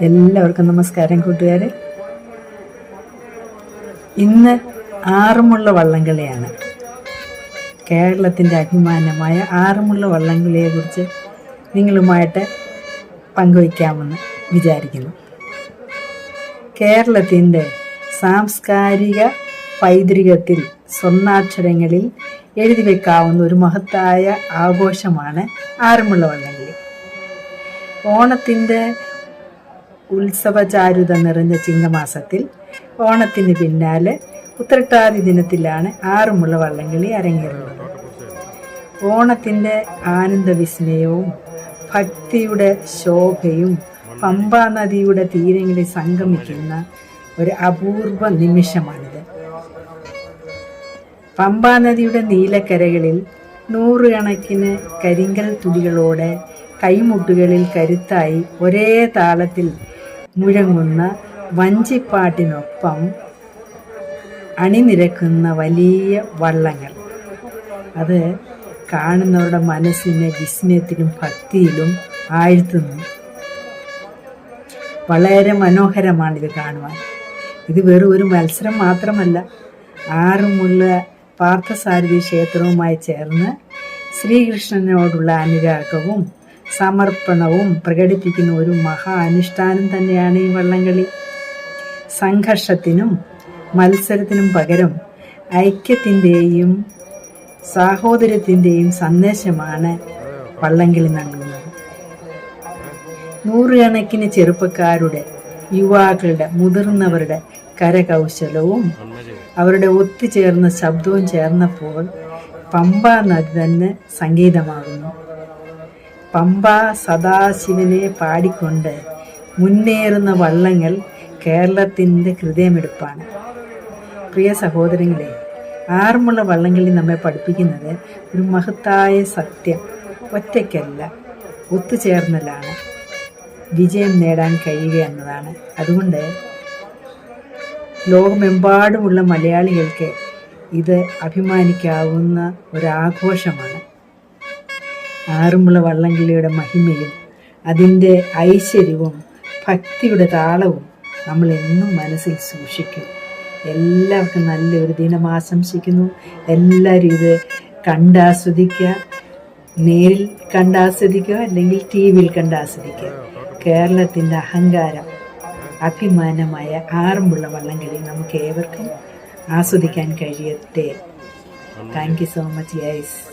എല്ലാവർക്കും നമസ്കാരം കൂട്ടുകാരെ. ഇന്ന് ആറുമുള്ള വള്ളംകളിയാണ്. കേരളത്തിന്റെ അഭിമാനമായ ആറുമുള്ള വള്ളംകളിയെ കുറിച്ച് നിങ്ങളുമായിട്ട് പങ്കുവയ്ക്കാമെന്ന് വിചാരിക്കുന്നു. കേരളത്തിന്റെ സാംസ്കാരിക പൈതൃകത്തിൽ സ്വർണാക്ഷരങ്ങളിൽ എഴുതി വെക്കാവുന്ന ഒരു മഹത്തായ ആഘോഷമാണ് ആറുമുള്ള വള്ളംകളി. ഓണത്തിന്റെ ഉത്സവചാരുത നിറഞ്ഞ ചിങ്ങമാസത്തിൽ ഓണത്തിന് പിന്നാലെ ഉത്രട്ടാതി ദിനത്തിലാണ് ആറുമുള വള്ളംകളി അരങ്ങേറുന്നത്. ഓണത്തിന്റെ ആനന്ദ വിസ്മയവും ഭക്തിയുടെ ശോഭയും പമ്പാ നദിയുടെ തീരങ്ങളിൽ സംഗമിക്കുന്ന ഒരു അപൂർവ നിമിഷമാണിത്. പമ്പാ നദിയുടെ നീലക്കരകളിൽ നൂറുകണക്കിന് കരിങ്കൽ തുടികളോടെ കൈമുട്ടുകളിൽ കരുത്തായി ഒരേ താളത്തിൽ മുഴങ്ങുന്ന വഞ്ചിപ്പാട്ടിനൊപ്പം അണിനിരക്കുന്ന വലിയ വള്ളങ്ങൾ. അത് കാണുന്നവരുടെ മനസ്സിനെ വിസ്മയത്തിലും ഭക്തിയിലും ആഴ്ത്തുന്നു. വളരെ മനോഹരമാണ് ഇത് കാണുവാൻ. ഇത് വെറും ഒരു മത്സരം മാത്രമല്ല ആറുമുള്ള പാർത്ഥസാരഥി ക്ഷേത്രവുമായി ചേർന്ന് ശ്രീകൃഷ്ണനോടുള്ള അനുരാഗവും സമർപ്പണവും പ്രകടിപ്പിക്കുന്ന ഒരു മഹാ അനുഷ്ഠാനം തന്നെയാണ് ഈ വള്ളംകളി. സംഘർഷത്തിനും മത്സരത്തിനും പകരം ഐക്യത്തിന്റെയും സാഹോദര്യത്തിന്റെയും സന്ദേശമാണ് വള്ളംകളി നൽകുന്നത്. നൂറുകണക്കിന് ചെറുപ്പക്കാരുടെ യുവാക്കളുടെ മുതിർന്നവരുടെ കരകൗശലവും അവരുടെ ഒത്തുചേർന്ന ശബ്ദവും ചേർന്നപ്പോൾ പമ്പ നദി തന്നെ സംഗീതമാകുന്നു. പമ്പ സദാശിവനെ പാടിക്കൊണ്ട് മുന്നേറുന്ന വള്ളങ്ങൾ കേരളത്തിന്റെ ഹൃദയമെടുപ്പാണ്. പ്രിയ സഹോദരങ്ങളെ ആർമുള്ള വള്ളംകളി നമ്മെ പഠിപ്പിക്കുന്നത് ഒരു മഹത്തായ സത്യം ഒറ്റയ്ക്കല്ല ഒത്തുചേർന്നലാണ്. വിജയം നേടാൻ കഴിയുക എന്നതാണ്. അതുകൊണ്ട് ലോകമെമ്പാടുമുള്ള മലയാളികൾക്ക് ഇത് അഭിമാനിക്കാവുന്ന ഒരാഘോഷമാണ്. ആറുമുള വള്ളംകളിയുടെ മഹിമയും അതിന്റെ ഐശ്വര്യവും ഭക്തിയുടെ താളവും നമ്മൾ എന്നും മനസ്സിൽ സൂക്ഷിക്കും. എല്ലാവർക്കും നല്ലൊരു ദിനം ആശംസിക്കുന്നു. എല്ലാവരും ഇത് കണ്ടാസ്വദിക്കുക. നേരിൽ കണ്ടാസ്വദിക്കുക അല്ലെങ്കിൽ ടി വിയിൽ കണ്ടാസ്വദിക്കുക. കേരളത്തിന്റെ അഹങ്കാരം അഭിമാനമായ ആറന്മുള വള്ളംകളി നമുക്ക് ഏവർക്കും ആസ്വദിക്കാൻ കഴിയട്ടെ. Thank you so much യൈസ്